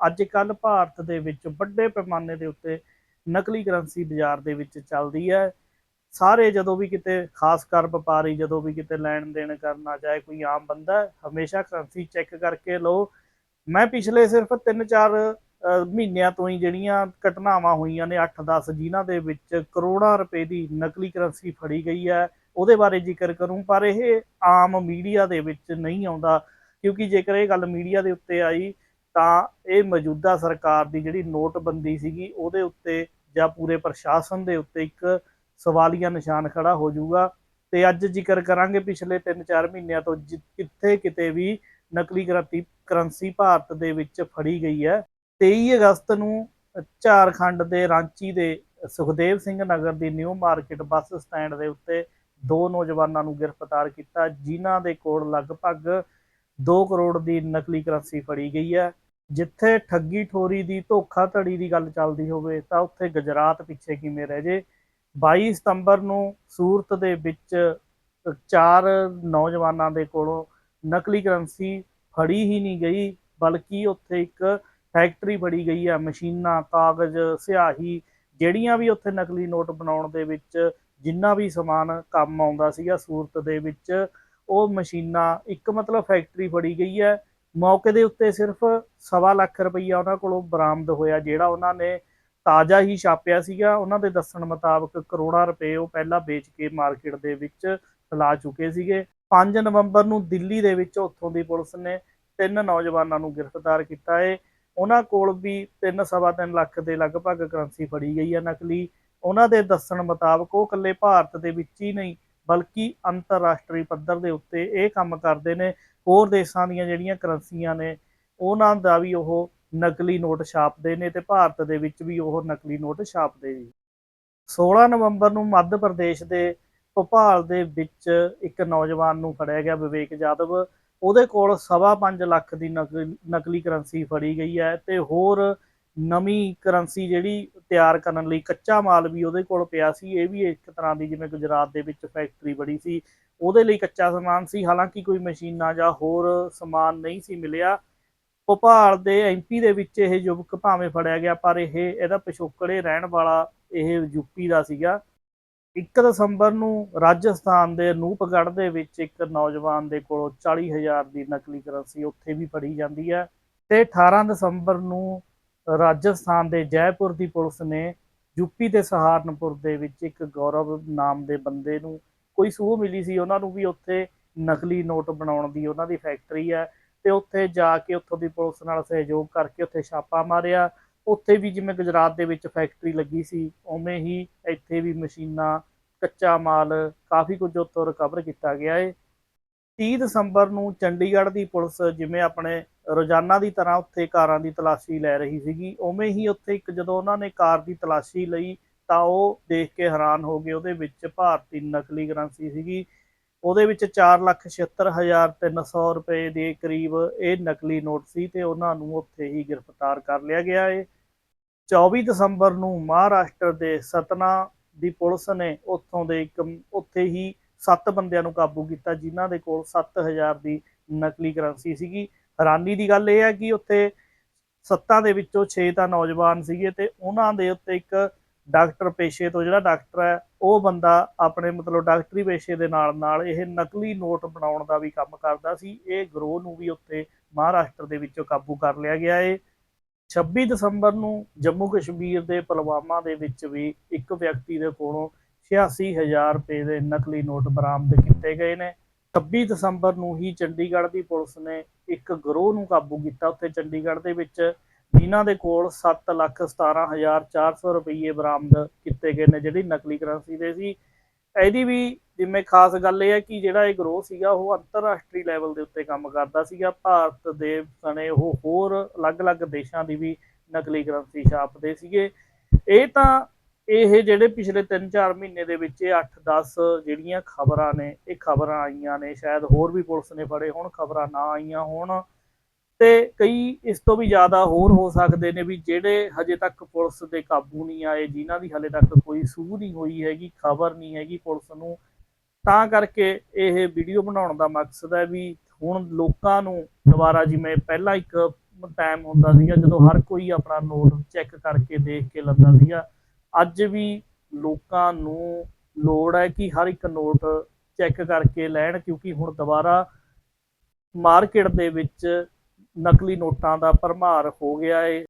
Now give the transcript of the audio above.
ਅੱਜ ਕੱਲ ਭਾਰਤ ਦੇ ਵਿੱਚ ਵੱਡੇ ਪੈਮਾਨੇ ਦੇ ਉੱਤੇ ਨਕਲੀ ਕਰੰਸੀ ਬਾਜ਼ਾਰ ਦੇ ਵਿੱਚ ਚੱਲਦੀ ਹੈ। ਸਾਰੇ ਜਦੋਂ ਵੀ ਕਿਤੇ, ਖਾਸ ਕਰ ਵਪਾਰੀ, ਜਦੋਂ ਵੀ ਕਿਤੇ ਲੈਣ ਦੇਣ ਕਰਨਾ ਚਾਹੇ ਕੋਈ ਆਮ ਬੰਦਾ ਹਮੇਸ਼ਾ ਕਰੰਸੀ ਚੈੱਕ ਕਰਕੇ ਲਓ। ਮੈਂ ਪਿਛਲੇ ਸਿਰਫ 3-4 ਮਹੀਨਿਆਂ ਤੋਂ ਹੀ ਜਿਹੜੀਆਂ ਘਟਨਾਵਾਂ ਹੋਈਆਂ ਨੇ 8-10 ਜਿਨ੍ਹਾਂ ਦੇ ਵਿੱਚ ਕਰੋੜਾਂ ਰੁਪਏ ਦੀ ਨਕਲੀ ਕਰੰਸੀ ਫੜੀ ਗਈ ਹੈ। ਉਹਦੇ ਬਾਰੇ ਜ਼ਿਕਰ ਕਰੂੰ, ਪਰ ਇਹ ਆਮ ਮੀਡੀਆ ਦੇ ਵਿੱਚ ਨਹੀਂ ਆਉਂਦਾ, ਕਿਉਂਕਿ ਜੇਕਰ ਇਹ ਗੱਲ ਮੀਡੀਆ ਦੇ ਉੱਤੇ ਆਈ ਤਾਂ ਇਹ ਮੌਜੂਦਾ ਸਰਕਾਰ ਦੀ ਜਿਹੜੀ ਨੋਟਬੰਦੀ ਸੀਗੀ, ਉਹਦੇ ਉੱਤੇ ਜਾਂ ਪੂਰੇ ਪ੍ਰਸ਼ਾਸਨ ਦੇ ਉੱਤੇ ਇੱਕ ਸਵਾਲੀਆ ਨਿਸ਼ਾਨ ਖੜਾ ਹੋ ਜਾਊਗਾ। ਤੇ ਅੱਜ ਜ਼ਿਕਰ ਕਰਾਂਗੇ ਪਿਛਲੇ 3-4 ਮਹੀਨਿਆਂ ਤੋਂ ਜਿ- ਕਿੱਥੇ ਕਿਤੇ ਵੀ ਨਕਲੀ ਕਰੰਸੀ ਕਰੰਸੀ ਭਾਰਤ ਦੇ ਵਿੱਚ ਫੜੀ ਗਈ ਹੈ। 23 ਅਗਸਤ ਨੂੰ ਝਾਰਖੰਡ ਦੇ ਰਾਂਚੀ ਦੇ ਸੁਖਦੇਵ ਸਿੰਘ ਨਗਰ ਦੀ ਨਿਊ ਮਾਰਕੀਟ ਬੱਸ ਸਟੈਂਡ ਦੇ ਉੱਤੇ ਦੋ ਨੌਜਵਾਨਾਂ ਨੂੰ ਗ੍ਰਿਫਤਾਰ ਕੀਤਾ। ਜਿਨ੍ਹਾਂ ਦੇ ਕੋਲ ਲਗਭਗ 2 ਕਰੋੜ ਦੀ ਨਕਲੀ ਕਰੰਸੀ ਫੜੀ ਗਈ ਹੈ। ਜਿੱਥੇ ਠੱਗੀ ਠੋਰੀ ਦੀ ਧੋਖਾਧੜੀ ਦੀ ਗੱਲ ਚੱਲਦੀ ਹੋਵੇ, ਤਾਂ ਉੱਥੇ ਗੁਜਰਾਤ ਪਿੱਛੇ ਕਿਵੇਂ ਰਹਿ ਜੇ? 22 ਸਤੰਬਰ ਨੂੰ ਸੂਰਤ ਦੇ ਵਿੱਚ ਚਾਰ ਨੌਜਵਾਨਾਂ ਦੇ ਕੋਲੋਂ ਨਕਲੀ ਕਰੰਸੀ ਫੜੀ ਹੀ ਨਹੀਂ ਗਈ, ਬਲਕਿ ਉੱਥੇ ਇੱਕ ਫੈਕਟਰੀ ਫੜੀ ਗਈ ਹੈ, ਮਸ਼ੀਨਾਂ, ਕਾਗਜ਼, ਸਿਆਹੀ, ਜਿਹੜੀਆਂ ਵੀ ਉੱਥੇ ਨਕਲੀ ਨੋਟ ਬਣਾਉਣ ਦੇ ਵਿੱਚ ਜਿੰਨਾ ਵੀ ਸਮਾਨ ਕੰਮ ਆਉਂਦਾ ਸੀਗਾ ਸੂਰਤ ਦੇ ਵਿੱਚ, ਉਹ ਮਸ਼ੀਨਾਂ, ਇੱਕ ਮਤਲਬ ਫੈਕਟਰੀ ਫੜੀ ਗਈ ਹੈ ਮੌਕੇ ਦੇ ਉੱਤੇ ਸਿਰਫ ਸਵਾ ਲੱਖ ਰੁਪਈਆ ਉਹਨਾਂ ਕੋਲੋਂ ਬਰਾਮਦ ਹੋਇਆ, ਜਿਹੜਾ ਉਹਨਾਂ ਨੇ ਤਾਜ਼ਾ ਹੀ ਛਾਪਿਆ ਸੀਗਾ। ਉਹਨਾਂ ਦੇ ਦੱਸਣ ਮੁਤਾਬਕ ਕਰੋੜਾਂ ਰੁਪਏ ਉਹ ਪਹਿਲਾਂ ਵੇਚ ਕੇ ਮਾਰਕੀਟ ਦੇ ਵਿੱਚ ਫੈਲਾ ਚੁੱਕੇ ਸੀਗੇ। 5 ਨਵੰਬਰ ਨੂੰ ਦਿੱਲੀ ਦੇ ਵਿੱਚ ਉੱਥੋਂ ਦੀ ਪੁਲਿਸ ਨੇ ਤਿੰਨ ਨੌਜਵਾਨਾਂ ਨੂੰ ਗ੍ਰਿਫਤਾਰ ਕੀਤਾ ਹੈ ਉਹਨਾਂ ਕੋਲ ਵੀ 3.5 ਲੱਖ ਦੇ ਲਗਭਗ ਕਰੰਸੀ ਫੜੀ ਗਈ ਹੈ ਨਕਲੀ। ਉਹਨਾਂ ਦੇ ਦੱਸਣ ਮੁਤਾਬਕ ਉਹ ਇਕੱਲੇ ਭਾਰਤ ਦੇ ਵਿੱਚ ਹੀ ਨਹੀਂ ਬਲਕਿ ਅੰਤਰਰਾਸ਼ਟਰੀ ਪੱਧਰ ਦੇ ਉੱਤੇ ਇਹ ਕੰਮ ਕਰਦੇ ਨੇ। ਹੋਰ ਦੇਸ਼ਾਂ ਦੀਆਂ ਜਿਹੜੀਆਂ ਕਰੰਸੀਆਂ ਨੇ, ਉਹਨਾਂ ਦਾ ਵੀ ਉਹ ਨਕਲੀ ਨੋਟ ਛਾਪਦੇ ਨੇ ਤੇ ਭਾਰਤ ਦੇ ਵਿੱਚ ਵੀ ਉਹ ਨਕਲੀ ਨੋਟ ਛਾਪਦੇ ਜੀ। 16 ਨਵੰਬਰ ਨੂੰ ਮੱਧ ਪ੍ਰਦੇਸ਼ ਦੇ ਭੋਪਾਲ ਦੇ ਵਿੱਚ ਇੱਕ ਨੌਜਵਾਨ ਨੂੰ ਫੜਿਆ ਗਿਆ ਵਿਵੇਕ ਜਾਦਵ ਉਹਦੇ ਕੋਲ ਸਵਾ ਪੰਜ ਲੱਖ ਦੀ ਨਕਲੀ ਨਕਲੀ ਕਰੰਸੀ ਫੜੀ ਗਈ ਹੈ ਤੇ ਹੋਰ ਨਵੀਂ ਕਰੰਸੀ ਜਿਹੜੀ ਤਿਆਰ ਕਰਨ ਲਈ ਕੱਚਾ ਮਾਲ ਵੀ ਉਹਦੇ ਕੋਲ ਪਿਆ ਸੀ, ਇਹ ਵੀ ਇੱਕ ਤਰ੍ਹਾਂ ਦੀ ਜਿਵੇਂ ਗੁਜਰਾਤ ਦੇ ਵਿੱਚ ਫੈਕਟਰੀ ਬੜੀ ਸੀ, ਉਹਦੇ ਲਈ ਕੱਚਾ ਸਮਾਨ ਸੀ, ਹਾਲਾਂਕਿ ਕੋਈ ਮਸ਼ੀਨਾਂ ਜਾਂ ਹੋਰ ਸਮਾਨ ਨਹੀਂ ਸੀ ਮਿਲਿਆ। ਭੋਪਾਲ ਦੇ ਐਮਪੀ ਦੇ ਵਿੱਚ ਇਹ ਯੁਵਕ ਭਾਵੇਂ ਫੜਿਆ ਗਿਆ, ਪਰ ਇਹ, ਇਹਦਾ ਪਿਛੋਕੜੇ ਰਹਿਣ ਵਾਲਾ ਇਹ ਯੂਪੀ ਦਾ ਸੀਗਾ। 1 ਦਸੰਬਰ ਨੂੰ ਰਾਜਸਥਾਨ ਦੇ ਅਨੂਪਗੜ੍ਹ ਦੇ ਵਿੱਚ ਇੱਕ ਨੌਜਵਾਨ ਦੇ ਕੋਲੋਂ 40000 ਦੀ ਨਕਲੀ ਕਰੰਸੀ ਉੱਥੇ ਵੀ ਫੜੀ ਜਾਂਦੀ ਹੈ ਤੇ 18 ਦਸੰਬਰ ਨੂੰ ਰਾਜਸਥਾਨ ਦੇ ਜੈਪੁਰ ਦੀ ਪੁਲਿਸ ਨੇ ਯੂਪੀ ਦੇ ਸਹਾਰਨਪੁਰ ਦੇ ਵਿੱਚ ਇੱਕ ਗੌਰਵ ਨਾਮ ਦੇ ਬੰਦੇ ਨੂੰ ਕੋਈ ਸੂਹ ਮਿਲੀ ਸੀ। ਉਹਨਾਂ ਨੂੰ ਵੀ ਉੱਥੇ ਨਕਲੀ ਨੋਟ ਬਣਾਉਣ ਦੀ ਉਹਨਾਂ ਦੀ ਫੈਕਟਰੀ ਹੈ ਤੇ ਉੱਥੇ ਜਾ ਕੇ ਉੱਥੋਂ ਦੀ ਪੁਲਿਸ ਨਾਲ ਸਹਿਯੋਗ ਕਰਕੇ ਉੱਥੇ ਛਾਪਾ ਮਾਰਿਆ। ਉੱਥੇ ਵੀ ਜਿਵੇਂ ਗੁਜਰਾਤ ਦੇ ਵਿੱਚ ਫੈਕਟਰੀ ਲੱਗੀ ਸੀ, ਉਵੇਂ ਹੀ ਇੱਥੇ ਵੀ ਮਸ਼ੀਨਾਂ, ਕੱਚਾ ਮਾਲ ਕਾਫੀ ਕੁਝ ਉੱਥੋਂ ਰਿਕਵਰ ਕੀਤਾ ਗਿਆ ਹੈ 30 ਦਸੰਬਰ ਨੂੰ ਚੰਡੀਗੜ੍ਹ ਦੀ ਪੁਲਿਸ ਜਿਵੇਂ ਆਪਣੇ ਰੋਜ਼ਾਨਾ ਦੀ ਤਰ੍ਹਾਂ ਉੱਥੇ ਕਾਰਾਂ ਦੀ ਤਲਾਸ਼ੀ ਲੈ ਰਹੀ ਸੀਗੀ, ਉਵੇਂ ਹੀ ਉੱਥੇ ਇੱਕ ਜਦੋਂ ਉਹਨਾਂ ਨੇ ਕਾਰ ਦੀ ਤਲਾਸ਼ੀ ਲਈ ਤਾਂ ਉਹ ਦੇਖ ਕੇ ਹੈਰਾਨ ਹੋ ਗਏ। ਉਹਦੇ ਵਿੱਚ ਭਾਰਤੀ ਨਕਲੀ ਕਰੰਸੀ ਸੀਗੀ। ਉਹਦੇ ਵਿੱਚ 476300 ਰੁਪਏ ਦੇ ਕਰੀਬ ਇਹ ਨਕਲੀ ਨੋਟ ਸੀ ਤੇ ਉਹਨਾਂ ਨੂੰ ਉੱਥੇ ਹੀ ਗ੍ਰਿਫਤਾਰ ਕਰ ਲਿਆ ਗਿਆ ਹੈ 24 ਦਸੰਬਰ ਨੂੰ ਮਹਾਰਾਸ਼ਟਰ ਦੇ ਸਤਨਾ ਦੀ ਪੁਲਿਸ ਨੇ ਉੱਥੋਂ ਦੇ ਇੱਕ, ਉੱਥੇ ਹੀ ਸੱਤ ਬੰਦਿਆਂ ਨੂੰ ਕਾਬੂ ਕੀਤਾ, ਜਿਨ੍ਹਾਂ ਦੇ ਕੋਲ 7000 ਦੀ ਨਕਲੀ ਕਰੰਸੀ ਸੀਗੀ। ਹੈਰਾਨੀ ਦੀ ਗੱਲ ਇਹ ਹੈ ਕਿ ਉੱਥੇ ਸੱਤਾਂ ਦੇ ਵਿੱਚੋਂ 6 ਤਾਂ ਨੌਜਵਾਨ ਸੀਗੇ ਤੇ ਉਹਨਾਂ ਦੇ ਉੱਤੇ ਇੱਕ ਡਾਕਟਰ ਪੇਸ਼ੇ ਤੋਂ ਜਿਹੜਾ ਡਾਕਟਰ ਹੈ, ਉਹ ਬੰਦਾ ਆਪਣੇ ਮਤਲਬ ਡਾਕਟਰੀ ਪੇਸ਼ੇ ਦੇ ਨਾਲ ਨਾਲ ਇਹ ਨਕਲੀ ਨੋਟ ਬਣਾਉਣ ਦਾ ਵੀ ਕੰਮ ਕਰਦਾ ਸੀ। ਇਹ ਗਰੋਹ ਨੂੰ ਵੀ ਉੱਥੇ ਮਹਾਰਾਸ਼ਟਰ ਦੇ ਵਿੱਚੋਂ ਕਾਬੂ ਕਰ ਲਿਆ ਗਿਆ ਏ। 26 ਦਸੰਬਰ ਨੂੰ ਜੰਮੂ ਕਸ਼ਮੀਰ ਦੇ ਪੁਲਵਾਮਾ ਦੇ ਵਿੱਚ ਵੀ ਇੱਕ ਵਿਅਕਤੀ ਦੇ ਕੋਲੋਂ 86000 ਰੁਪਏ ਦੇ ਨਕਲੀ ਨੋਟ ਬਰਾਮਦ ਕੀਤੇ ਗਏ ਨੇ। 26 ਦਸੰਬਰ ਨੂੰ ਹੀ ਚੰਡੀਗੜ੍ਹ ਦੀ ਪੁਲਿਸ ਨੇ ਇੱਕ ਗਰੋਹ ਨੂੰ ਕਾਬੂ ਕੀਤਾ। ਉੱਥੇ ਚੰਡੀਗੜ੍ਹ ਦੇ ਵਿੱਚ ਜਿਨ੍ਹਾਂ ਦੇ ਕੋਲ 717400 ਰੁਪਏ ਬਰਾਮਦ ਕੀਤੇ ਗਏ ਨੇ, ਜਿਹੜੀ ਨਕਲੀ ਕਰੰਸੀ ਦੇ ਸੀ। ਇਹਦੀ ਵੀ ਜਿਵੇਂ ਖਾਸ ਗੱਲ ਇਹ ਹੈ ਕਿ ਜਿਹੜਾ ਇਹ ਗਰੋਹ ਸੀਗਾ, ਉਹ ਅੰਤਰਰਾਸ਼ਟਰੀ ਲੈਵਲ ਦੇ ਉੱਤੇ ਕੰਮ ਕਰਦਾ ਸੀਗਾ। ਭਾਰਤ ਦੇ ਸਣੇ ਉਹ ਹੋਰ ਅਲੱਗ-ਅਲੱਗ ਦੇਸ਼ਾਂ ਦੀ ਵੀ ਨਕਲੀ ਕਰੰਸੀ ਛਾਪਦੇ ਸੀਗੇ। ਇਹ ਤਾਂ ਇਹ ਜਿਹੜੇ ਪਿਛਲੇ 3-4 ਮਹੀਨੇ ਦੇ ਵਿੱਚ ਇਹ 8-10 ਜਿਹੜੀਆਂ ਖਬਰਾਂ ਨੇ, ਇਹ ਖਬਰਾਂ ਆਈਆਂ ਨੇ, ਸ਼ਾਇਦ ਹੋਰ ਵੀ ਪੁਲਿਸ ਨੇ ਫੜੇ ਹੋਣ, ਖਬਰਾਂ ਨਾ ਆਈਆਂ ਹੋਣ, ਤੇ ਕਈ ਇਸ ਤੋਂ ਵੀ ਜ਼ਿਆਦਾ ਹੋਰ ਹੋ ਸਕਦੇ ਨੇ ਵੀ ਜਿਹੜੇ ਹਜੇ ਤੱਕ ਪੁਲਿਸ ਦੇ ਕਾਬੂ ਨਹੀਂ ਆਏ, ਜਿਨ੍ਹਾਂ ਦੀ ਹਲੇ ਤੱਕ ਕੋਈ ਸੂਹ ਨਹੀਂ ਹੋਈ ਹੈਗੀ, ਖਬਰ ਨਹੀਂ ਹੈਗੀ ਪੁਲਿਸ ਨੂੰ, ਤਾਂ ਕਰਕੇ ਇਹ ਵੀਡੀਓ ਬਣਾਉਣ ਦਾ ਮਕਸਦ ਹੈ ਵੀ ਹੁਣ ਲੋਕਾਂ ਨੂੰ ਦੁਬਾਰਾ ਜਿਵੇਂ ਪਹਿਲਾਂ ਇੱਕ ਟਾਈਮ ਹੁੰਦਾ ਸੀਗਾ, ਜਦੋਂ ਹਰ ਕੋਈ ਆਪਣਾ ਨੋਟ ਚੈੱਕ ਕਰਕੇ ਦੇਖ ਕੇ ਲੈਂਦਾ ਸੀਗਾ ਅੱਜ ਵੀ ਲੋਕਾਂ ਨੂੰ ਲੋੜ ਹੈ ਕਿ ਹਰ ਇੱਕ ਨੋਟ ਚੈੱਕ ਕਰਕੇ ਲੈਣ, ਕਿਉਂਕਿ ਹੁਣ ਦੁਬਾਰਾ ਮਾਰਕੀਟ ਦੇ ਵਿੱਚ ਨਕਲੀ ਨੋਟਾਂ ਦਾ ਭਰਮਾਰ ਹੋ ਗਿਆ ਏ।